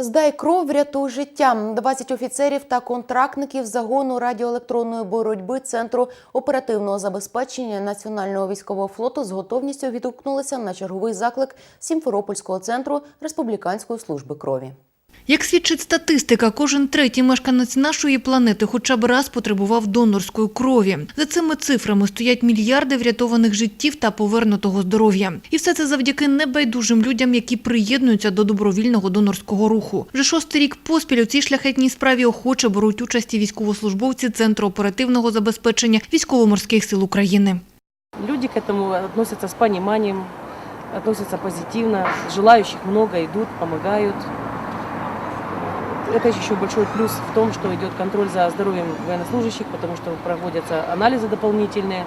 Здай кров, врятуй життя. 20 офіцерів та контрактників загону радіоелектронної боротьби Центру оперативного забезпечення Національного військового флоту з готовністю відгукнулися на черговий заклик Сімферопольського центру Республіканської служби крові. Як свідчить статистика, кожен третій мешканець нашої планети хоча б раз потребував донорської крові. За цими цифрами стоять мільярди врятованих життів та повернутого здоров'я. І все це завдяки небайдужим людям, які приєднуються до добровільного донорського руху. Вже шостий рік поспіль у цій шляхетній справі охоче беруть участь військовослужбовці Центру оперативного забезпечення військово-морських сил України. Люди к этому относятся с пониманием, относятся позитивно. Желающих много идут, помогают. Это еще большой плюс в том, что идет контроль за здоровьем военнослужащих, потому что проводятся анализы дополнительные.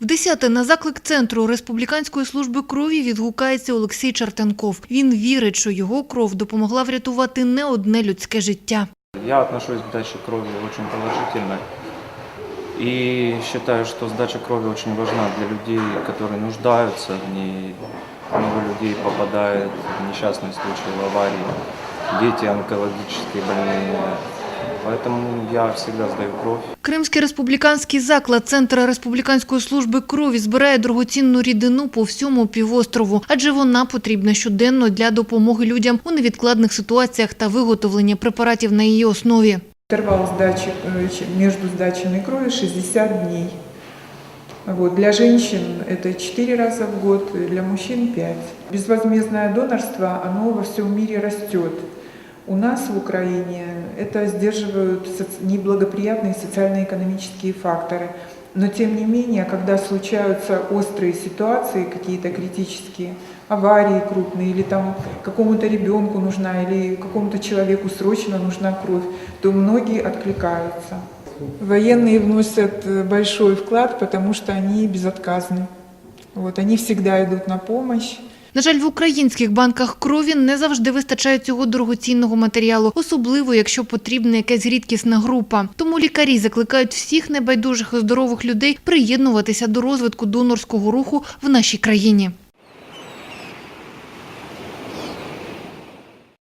В десяте на заклик центру республіканської служби крові відгукається Олексій Чартенков. Він вірить, що його кров допомогла врятувати не одне людське життя. Я отношусь к сдаче крови очень положительно и считаю, что сдача крови очень важна для людей, которые нуждаются в ней. Много людей попадает в несчастные случаи, в аварии, дети онкологически больные. Поэтому я всегда сдаю кровь. Кримський республіканський заклад Центр республіканської служби крові збирає дорогоцінну рідину по всьому півострову, адже вона потрібна щоденно для допомоги людям у невідкладних ситуаціях та виготовлення препаратів на її основі. Интервал сдачи, э, ч- между сдачами крови 60 дней. Вот. Для женщин это 4 раза в год, для мужчин 5. Безвозмездное донорство, оно во всем мире растет. У нас в Украине это сдерживают неблагоприятные социально-экономические факторы. Но тем не менее, когда случаются острые ситуации, какие-то критические, аварии крупные, или там какому-то ребенку нужна, или какому-то человеку срочно нужна кровь, то многие откликаются. Военные вносят э, большой вклад, потому что они безотказны. Вот, они всегда идут на помощь. На жаль, в українських банках крові не завжди вистачає цього дорогоцінного матеріалу, особливо якщо потрібна якась рідкісна група. Тому лікарі закликають всіх небайдужих і здорових людей приєднуватися до розвитку донорського руху в нашій країні.